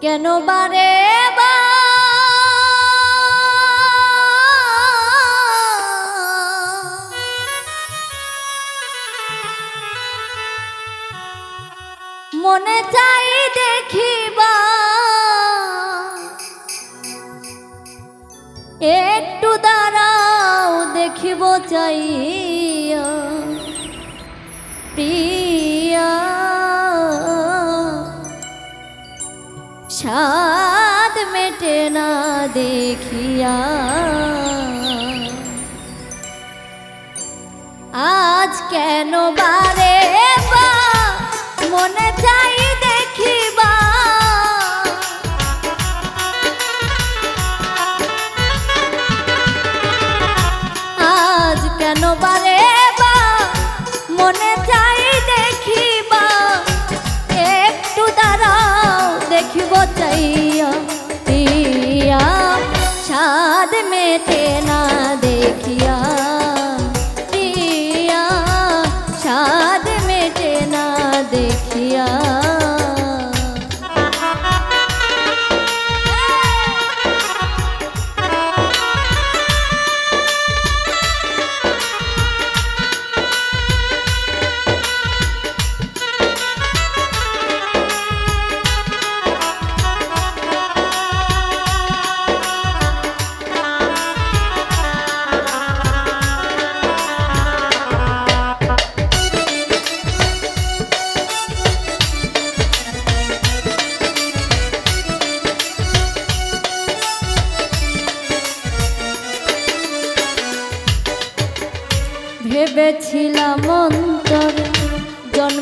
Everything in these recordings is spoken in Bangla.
কেন বারে মনে চাই দেখিবা। একটু দাঁড়াও দেখিব চাই। দেখিয়া আজ কেন বা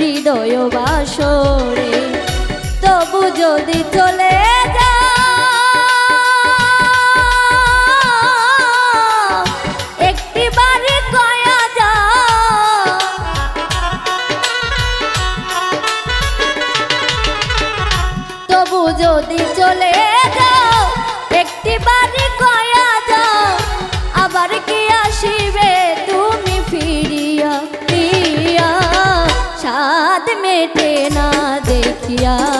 হৃদয় বাসরে তবু যদি চলে তবু যদি চলে যাও একটি বাড়ি মেটে না দেখিয়া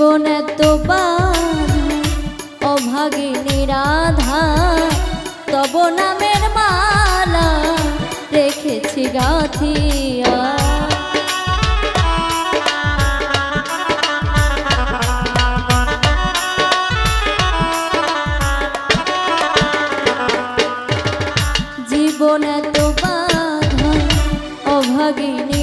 জীবন এত অভাগিনী রাধা তব নামের মালা রেখেছি গাথিয়া। জীবন এত বাধা অভাগিনী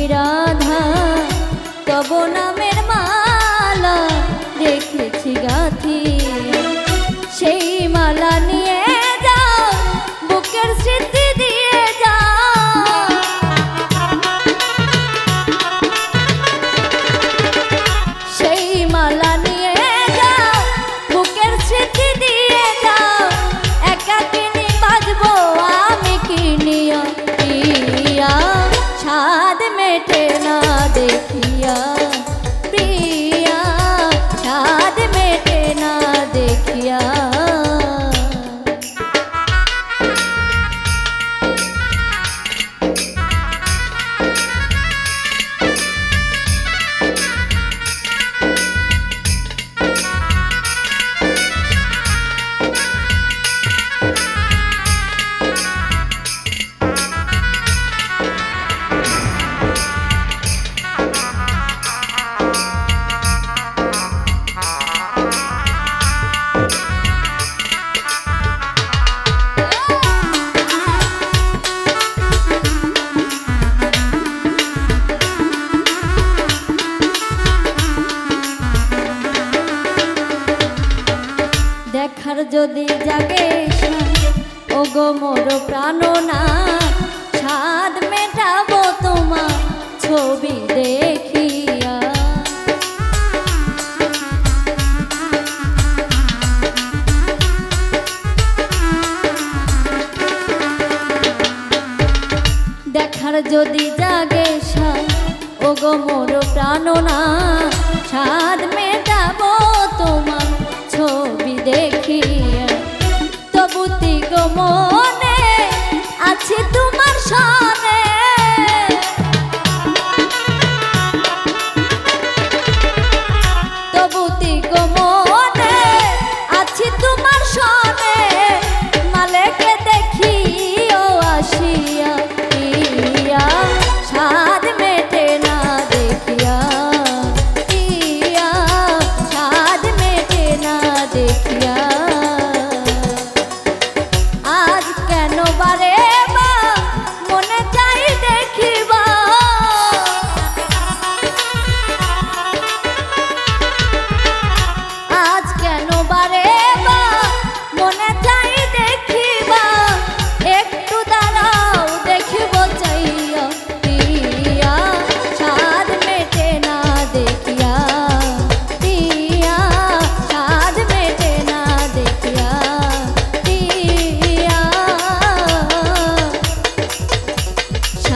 যদি জাগে ও গো মোর প্রাণনা স্বাদ মেটাবো তোমার ছবি দেখার যদি জাগে ও গো মোর প্রাণনা স্বাদ মে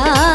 나.